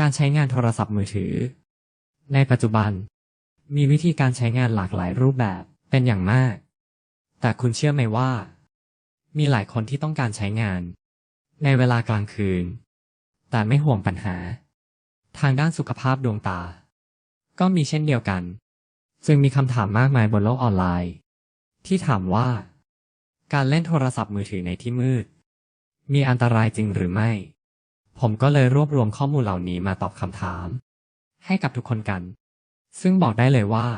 การใช้งานโทรศัพท์มือถือ ในปัจจุบัน มีวิธีการใช้งานหลากหลายรูปแบบเป็นอย่างมาก แต่คุณเชื่อไหมว่า มีหลายคนที่ต้องการใช้งาน ในเวลากลางคืน แต่ไม่ห่วงปัญหา ทางด้านสุขภาพดวงตา ก็มีเช่นเดียวกันจึงมีคำถามมากมายบนโลกออนไลน์ ที่ถามว่า การเล่นโทรศัพท์มือถือในที่มืด มีอันตรายจริงหรือไม่ ผมก็เลยรวบรวมข้อมูลเหล่านี้มาตอบคำถาม ให้กับทุกคนกัน ซึ่งบอกได้เลยว่า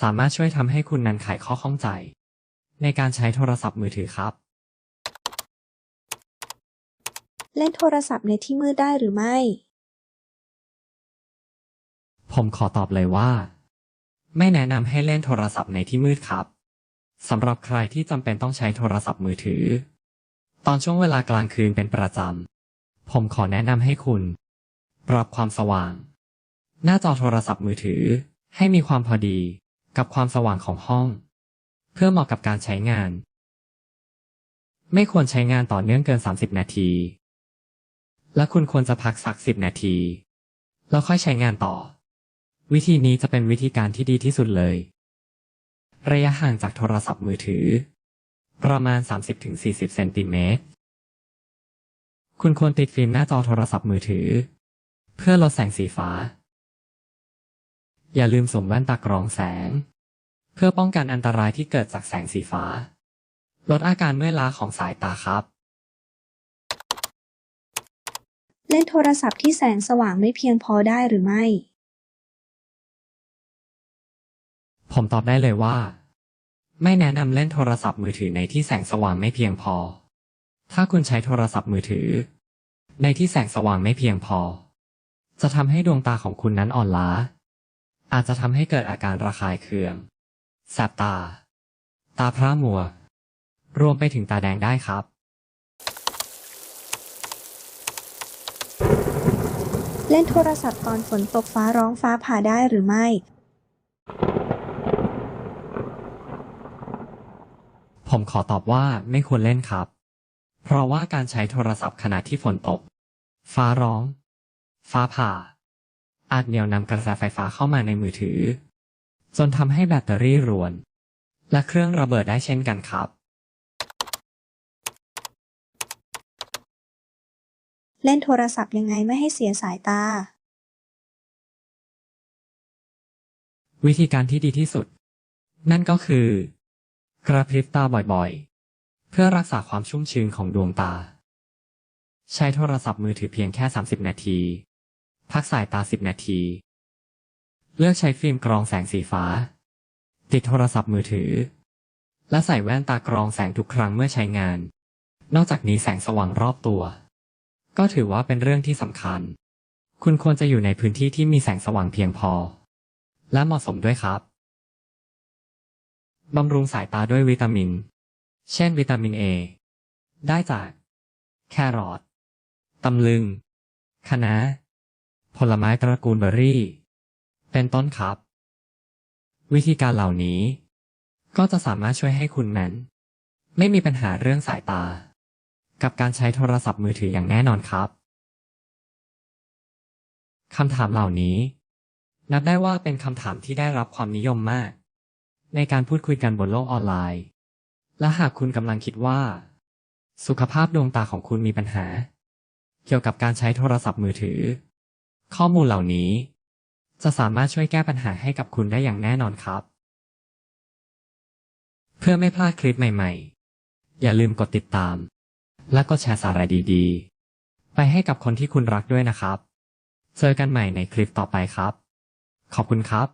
สามารถช่วยทำให้คุณนั้นไขข้อข้องใจ ในการใช้โทรศัพท์มือถือครับ เล่นโทรศัพท์ในที่มืดได้หรือไม่ ผมขอตอบเลยว่า ไม่แนะนำให้เล่นโทรศัพท์ในที่มืดครับสำหรับใครที่จำเป็นต้องใช้โทรศัพท์มือถือ ตอนช่วงเวลากลางคืนเป็นประจำ ผมขอแนะนำให้คุณ ปรับความสว่าง หน้าจอโทรศัพท์มือถือ ให้มีความพอดีกับความสว่างของห้อง เพื่อเหมาะกับการใช้งาน ไม่ควรใช้งานต่อเนื่องเกิน 30 นาที และคุณควรจะพักสัก 10 นาที แล้วค่อยใช้งานต่อ วิธีนี้จะเป็นวิธีการที่ดีที่สุดเลย ระยะห่างจากโทรศัพท์มือถือ ประมาณ 30-40 เซนติเมตร คุณควรติดฟิล์มหน้าจอโทรศัพท์มือถือ เพื่อลดแสงสีฟ้า อย่าลืมสวมแว่นตากรองแสง เพื่อป้องกันอันตรายที่เกิดจากแสงสีฟ้า ลดอาการเมื่อยล้าของสายตาครับ เล่นโทรศัพท์ที่แสงสว่างไม่เพียงพอได้หรือไม่ ผมตอบได้เลยว่า ไม่แนะนำเล่นโทรศัพท์มือถือในที่แสงสว่างไม่เพียงพอ ถ้าคุณใช้โทรศัพท์มือถือ ในที่แสงสว่างไม่เพียงพอ จะทำให้ดวงตาของคุณนั้นอ่อนล้า อาจจะทำให้เกิดอาการระคายเคือง แสบตา ตาพร่ามัว รวมไปถึงตาแดงได้ครับเล่นโทรศัพท์ตอนฝนตกฟ้าร้องฟ้าผ่าได้หรือไม่ ผมขอตอบว่าไม่ควรเล่นครับ เพราะว่าการใช้โทรศัพท์ขณะที่ฝนตก ฟ้าร้อง ฟ้าผ่า อาจเหนี่ยวนำกระแสไฟฟ้าเข้ามาในมือถือ จนทำให้แบตเตอรี่รวน และเครื่องระเบิดได้เช่นกันครับ เล่นโทรศัพท์ยังไงไม่ให้เสียสายตา วิธีการที่ดีที่สุด นั่นก็คือ กระพริบตาบ่อยๆ เพื่อรักษาความชุ่มชื้นของดวงตา ใช้โทรศัพท์มือถือเพียงแค่ 30 นาที พักสายตา 10 นาที เลือกใช้ฟิล์มกรองแสงสีฟ้า ติดโทรศัพท์มือถือ และใส่แว่นตากรองแสงทุกครั้งเมื่อใช้งาน นอกจากนี้แสงสว่างรอบตัว ก็ถือว่าเป็นเรื่องที่สำคัญ คุณควรจะอยู่ในพื้นที่ที่มีแสงสว่างเพียงพอ และเหมาะสมด้วยครับบำรุงสายตาด้วยวิตามิน เช่นวิตามินเอได้จากแครอทตำลึงคะน้าผลไม้ตระกูลเบอร์รี่ เป็นต้นครับ วิธีการเหล่านี้ ก็จะสามารถช่วยให้คุณนั้น ไม่มีปัญหาเรื่องสายตา กับการใช้โทรศัพท์มือถืออย่างแน่นอนครับคำถามเหล่านี้ นับได้ว่าเป็นคำถามที่ได้รับความนิยมมาก ในการพูดคุยกันบนโลกออนไลน์ และหากคุณกำลังคิดว่า สุขภาพดวงตาของคุณมีปัญหา เกี่ยวกับการใช้โทรศัพท์มือถือ ข้อมูลเหล่านี้ จะสามารถช่วยแก้ปัญหาให้กับคุณได้อย่างแน่นอนครับ เพื่อไม่พลาดคลิปใหม่ ๆ อย่าลืมกดติดตาม และก็แชร์สาระดีๆ ไปให้กับคนที่คุณรักด้วยนะครับ เจอกันใหม่ในคลิปต่อไปครับ ขอบคุณครับ